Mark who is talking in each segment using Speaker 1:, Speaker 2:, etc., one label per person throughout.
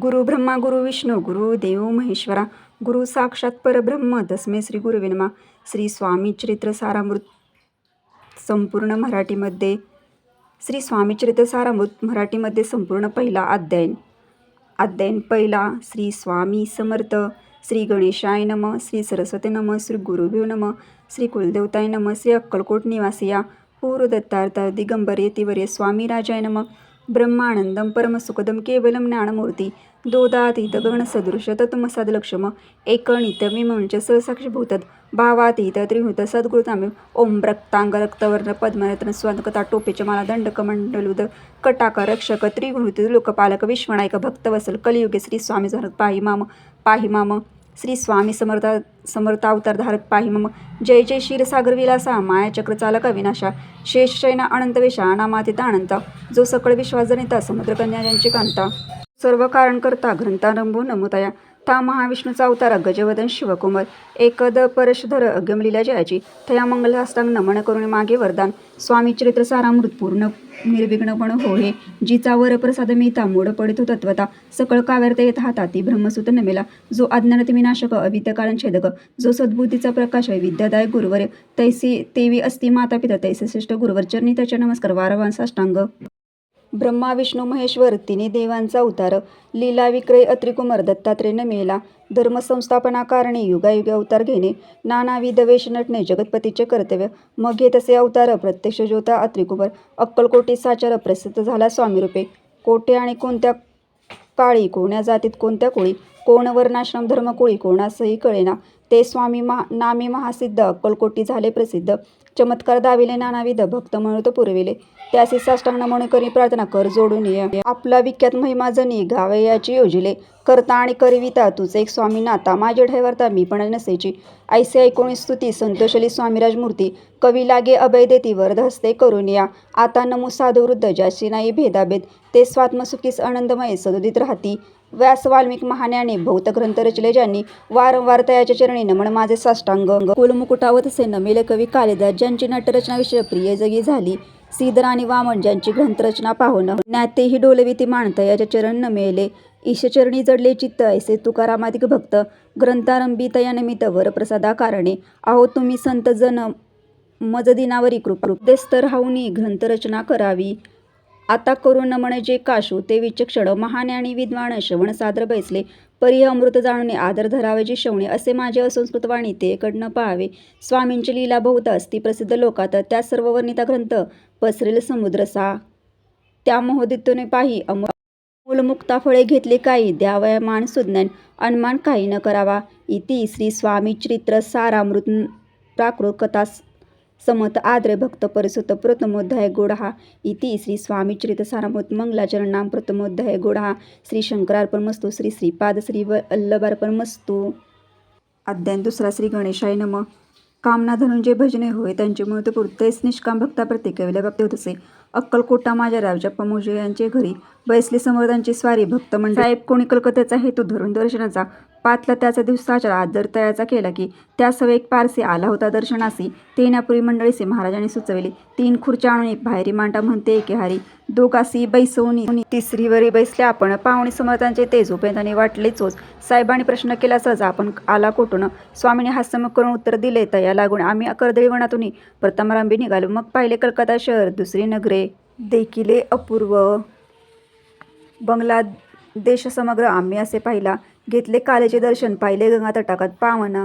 Speaker 1: गुरु ब्रह्मा गुरु विष्णू गुरु देव महेश्वरा गुरु साक्षात परब्रह्म तस्मे श्री गुरुविनमा नमः. श्री स्वामी चरित्र सारामृत संपूर्ण मराठीमध्ये श्री स्वामी चरित्र सारामृत मराठीमध्ये संपूर्ण पहिला अध्ययन अध्ययन पहिला श्री स्वामी समर्थ श्री गणेशाय नम श्री सरस्वती नम श्री गुरुभ्यो नम श्री कुलदेवताय नम श्री अक्कलकोट निवासिया पूर्व दत्तार्थ दिगंबर येतिवर्य स्वामी राजाय नम. ब्रह्मानंदम परमसुखदम केवलम ज्ञानमूर्ती दोदातीत गगनसदृश तत्मसदलक्षम एकणित विमंच सहसाक्षीभूतद भावातीत त्रिभूत सद्गुरुतामे ओम रक्तांग रक्तवर्ण पद्मरत्न स्वांतकता टोपेच माला दंडकमंडलुद कटाक रक्षक त्रिगुणित लोकपालक विश्वनायक भक्तवसल कलियुगे श्री स्वामी समर्थ पाही माम पाही माम। श्री स्वामी समर्थ समर्थावतारधारक पाहि मम. जय जय क्षीरसागर विलासा मायाचक्र चालक विनाशा शेषशयना अनंत वेशा नामातीत अनंत. जो सकळ विश्वासजनिता समुद्रकन्या यांची कांता. सर्व कारण करता ग्रंथारंभो नमुताया ता महाविष्णूचा अवतार गजवदन शिवकुमार एकद परशधर अगमलीला जयाची तया मंगलहस्तांग नमन करून मागे वरदान स्वामी चरित्र सारामृत पूर्ण निर्विघ्नपण हो हे जिचा वर प्रसाद मिळता मोड पडितो तत्वता सकळ काव्यार्थ येत हाताती ब्रह्मसूत नमेला. जो अज्ञानत विनाशक अविद्य कारण छेदक जो सद्बुद्धीचा प्रकाश आहे विद्यादायक गुरुवर. तैसी तेवी असती माता पिता तैसे श्रेष्ठ गुरुवर चरणी त्याच्या नमस्कार वारवान साष्टांग. ब्रह्मा विष्णू महेश्वर तिन्ही देवांचा उतार लीला विक्रय अत्रिकुमार दत्तात्रेयनं मेला धर्मसंस्थापनाकारणे युगायुगे अवतार घेणे नानाविध वेश नटणे जगतपतीचे कर्तव्य मग हे तसे अवतार प्रत्यक्ष ज्योता अत्रिकुमार अक्कलकोटी साचार प्रसिद्ध झाला स्वामीरूपे कोठे आणि कोणत्या काळी कोण्या जातीत कोणत्या कुळी कोण वर्णाश्रम धर्मकुळी कोणासही कळेना ते स्वामी महा नामी महासिद्ध अक्कलकोटी झाले प्रसिद्ध. चमत्कार दाविले नानाविध भक्त म्हणून पुरविले. त्यासी साष्टांग नमन करी प्रार्थना कर जोडून ये. आपला विख्यात महिमा जनी गावे याची योजिले. करता आणि करविता तुझे एक स्वामी नाता माझे ठेवरता मी पण नसेची ऐसे ऐकोणी स्तुती संतोषली स्वामीराज मूर्ती. कवी लागे अभय देती वर्ध हस्ते करून या. आता नमू साधुवृद्ध ज्याची नाही भेदाभेद ते स्वात्मसुखीस आनंदमय सदुदित राहती. व्यास वाल्मिक महान्याने भौत ग्रंथ रचले ज्यांनी. वारंवार तयाच्या चरणी नमन माझे साष्टांग. कुलमुकुटावत असे नमिले कवी कालिदास ज्यांची नटरचना विषय प्रिय जगी झाली. सीदर आणि वामन ज्यांची ग्रंथरचना पाहून ज्ञातेही डोलविती मानता याच्या चरण न नमेले ईशचरणी जडले चित्त ऐसे तुकारामाधिक भक्त ग्रंथारंभी तया निमित्त वरप्रसादा कारणे आहो तुम्ही संत जन मज दिनावरी कृपा देस्तर हाऊनी ग्रंथरचना करावी. आता करून म्हणे जे काशू ते विचक्षण महान आणि विद्वान श्रवण सादर बैसले. परी अमृत जाणणे आदर धरावेची जे शवणे असे माझे असंस्कृत वाणी ते कडनं पाहावे. स्वामींची लीला बहुत असती प्रसिद्ध लोकात त्या सर्व वर्णिता ग्रंथ पसरेल समुद्रसा त्या मोहदित्तने पाही अम मूलमुक्ता फळे घेतले काही द्यावया मान सुज्ञान अनमान काही न करावा. इति श्री स्वामी चरित्र सारामृत प्राकृत कथा समत आद्र भक्त परिसुत प्रथमोध्याय गोडहा इति श्री स्वामी चरित सारामृत मंगलाचरण नाम प्रथमोध्याय गोडहा श्री शंकरार्पण मस्तू श्री श्रीपाद श्री वल्लभार्पण मस्तू अध्याय दुसरा श्री गणेशाय नम. कामना धनुंजय भजने होय त्यांचे मूर्ती पुरतेच निष्काम भक्ता प्रत्येकवेळेला बाबतीत होत असे. अक्कलकोटा माझ्या रावजप्पा मोजे यांचे घरी बैसली समर्थांची स्वारी भक्त म्हणजे साहेब कोणी कलकत्याचा हेतू धरून दर्शनाचा? पाचला त्याचा दिवसाच्या जर तयाचा केला की त्या सवे एक पारसी आला होता दर्शनासी. ते येण्यापूर्वी मंडळीसे महाराजांनी सुचविले. तीन खुर्च्या आणून एक बाहेरी मांडा म्हणते एके हारी. दोघासी बैसवणी. तिसरीवरी बैसले आपण पाहुणे समर्थांचे ते झोपेताने वाटले चोच. साहेबांनी प्रश्न केला सहज आपण आला कोठून? स्वामीने हास्यमुख करून उत्तर दिले तया लागून आम्ही कर्दळीवनातून रांबी निघालो. मग पाहिले कलकत्ता शहर दुसरी नगरे देखिले अपूर्व. बंगला देश समग्र आम्ही असे पाहिला. घेतले कालेचे दर्शन पाहिले गंगा तटाकात पावन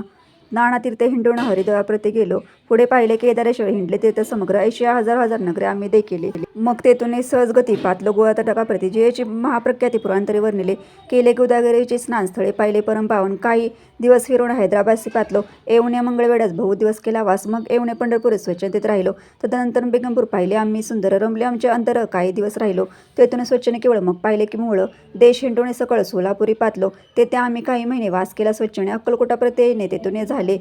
Speaker 1: नाणातीर्थे हिंडून हरिद्वार गेलो. पुढे पाहिले केदारेश्वर हिंडले तीर्थ समग्र ऐंशी हजार हजार नगरे आम्ही देखील मग तेथून सहजगती पातलो गोळा तटका प्रति जयची महाप्रख्याती पुरांतरी वर्णिले. केले गोदागिरीचे स्नानस्थळे पाहिले परमपावन काही दिवस फिरून हैदराबादशी पातलो. येऊने मंगळवेढ्यास बहु दिवस केला वास. मग येऊने पंढरपूर स्वच्छतेत राहिलो. तदनंतर बेगमपूर पाहिले. आम्ही सुंदर रमले. आमचे अंतर काही दिवस राहिलो. तेथून स्वच्छने केवळ मग पाहिले की मुळं. देश हिंडोणे सकळ सोलापुरी पातलो. तेथे आम्ही काही महिने वास केला स्वच्छने अक्कलकोटा प्रत्येने येणे तेथून झाले.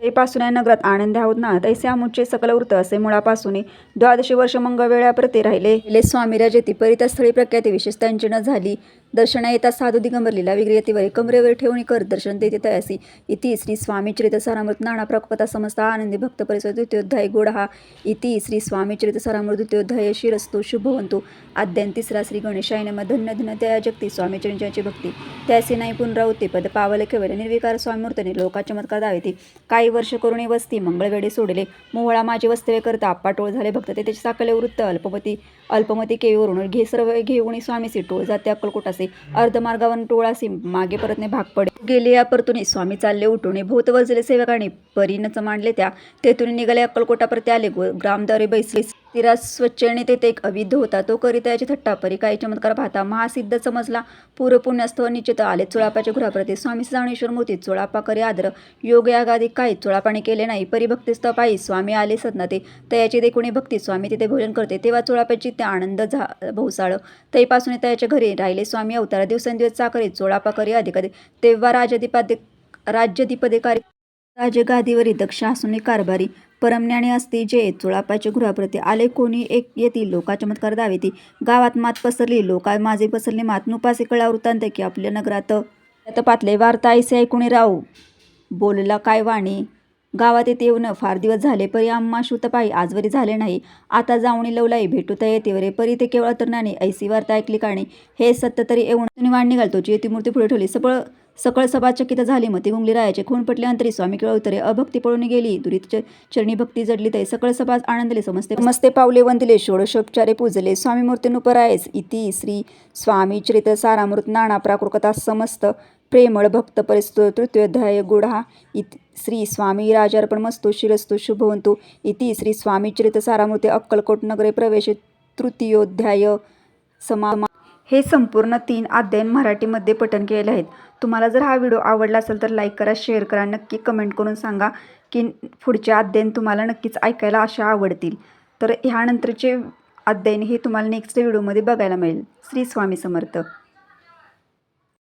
Speaker 1: पासून या नगरात आनंद आहोत ना? तैसे आमुचे सकल वृत्त असे मुळापासून द्वादशी वर्ष मंगळवेळा प्रति राहिले. ले स्वामी राजेती परितास्थळी प्रख्याती विशेष त्यांची न झाली. दर्शना येता साधू दिगंबरलीला विग्रह यतीवरे कमरेवर ठेवणी कर दर्शन देते तयासी. इति श्री स्वामी चरित सारामृत नाना प्रकपता समस्ता आनंदी भक्त परिसर द्वितीयोध्याय गोडहा इति श्री स्वामी चरित सारामृत द्वितीयोध्याय शिरस्तो शुभवंतो. आद्यान तिसरा श्री गणेशाय नम. धन्य धन्य त्या जगती स्वामी चरित्रांची भक्ती. त्यासी नाही पुनरावृत्ती पद पावले केवळ निर्विकार स्वामीमूर्तीने लोका चमत्कार दावेती. काही वर्ष करुणी वस्ती मंगळवेडे सोडले. मोहळा माझे वस्तवे करता टोळ झाले भक्त. ते त्याचे साकले वृत्त अल्पमती अल्पमती केवीवरून घे सर्व घेऊन स्वामीसी टोळ जाते अक्कलकोटासे अर्धमार्गावरून टोळासी मागे परतने भाग पडे. गेले या परतून स्वामी चालले उठून भूत वजले सेवकाने परीनच मांडले त्या तेथून निघाले अक्कलकोटाप्रती आले ग्रामद्वारे बैसले. तिरा स्वच्छेने तेथे एक अविध होता. तो करी याची थट्टा परी काही चमत्कार पाहता महासिद्ध समजला. पूरपुण्यास्तव निश्चित आले चोळापाचे घराप्रती स्वामी जाणेश्वर मूर्ती चोळापा करी आदर. योग यागादी काही चोळापाने केले नाही. परिभक्तीस्थ पायी स्वामी आले सदनाते. तयाची देखुणी भक्ती. स्वामी तिथे भोजन करते. तेव्हा चोळापाची ते आनंद झा भोसाळ तैपासून त्याच्या घरी राहिले. स्वामी अवतारा दिवसेंदिवस चाकरी चोळापा करी अधिकारी तेव्हा राजदीपाधिक राज्यदीपाधिकारी. राजगादीवरी दक्ष असून कारभारी. परमज्ञानी असती जे चुळापायचे गृहाप्रती आले कोणी एक येतील लोका चमत्कार दावेती गावात मात पसरली लोका माझे पसरली मात. नुपासे कळा वृत्तांत की आपल्या नगरात पातले वार्ता ऐसे ऐकुणी राहू. बोलला काय वाणी? गावात येते येऊन फार दिवस झाले परी आम्हा शुतपाई आजवरी झाले नाही. आता जाऊनी लवलाई भेटू तर येते वरे. परी ते केवळ तरणाने ऐसी वार्ता ऐकली काणे. हे सत्य तरी येऊन तुम्ही वाण निघालतो ती मूर्ती पुढे ठेवली सपळ सकळ सभा चकित झाली. मती गुंगली रायाचे खून पटले. अंतरी स्वामी केवळ उतरे. अभक्ती पळून गेली. दुरीत च- चरणी भक्ती जडली तै सकळ सभा आनंदले. समजते समस्ते पावले वंदिले. षोडशोपचारे पूजले. स्वामी मूर्तीन उपरायस इति श्री स्वामी चरित सारामृत नाना प्राकृकथा समस्त प्रेमळ भक्त परिस्तु तृतीयोध्याय गुढा. इत श्री स्वामी राजार्पण मस्तु शिरस्तु शुभवंतु. इति श्री स्वामी चरित सारामृते अक्कलकोट नगरे प्रवेश तृतीयोध्याय समा हे संपूर्ण तीन अध्याय मराठीमध्ये पठण केलेले आहेत. तुम्हाला जर हा व्हिडिओ आवडला असेल तर लाईक करा शेअर करा. नक्की कमेंट करून सांगा की पुढचे अध्ययन तुम्हाला नक्कीच ऐकायला अशा आवडतील. तर ह्यानंतरचे अध्ययन हे तुम्हाला नेक्स्ट व्हिडिओमध्ये बघायला मिळेल. श्री स्वामी समर्थ.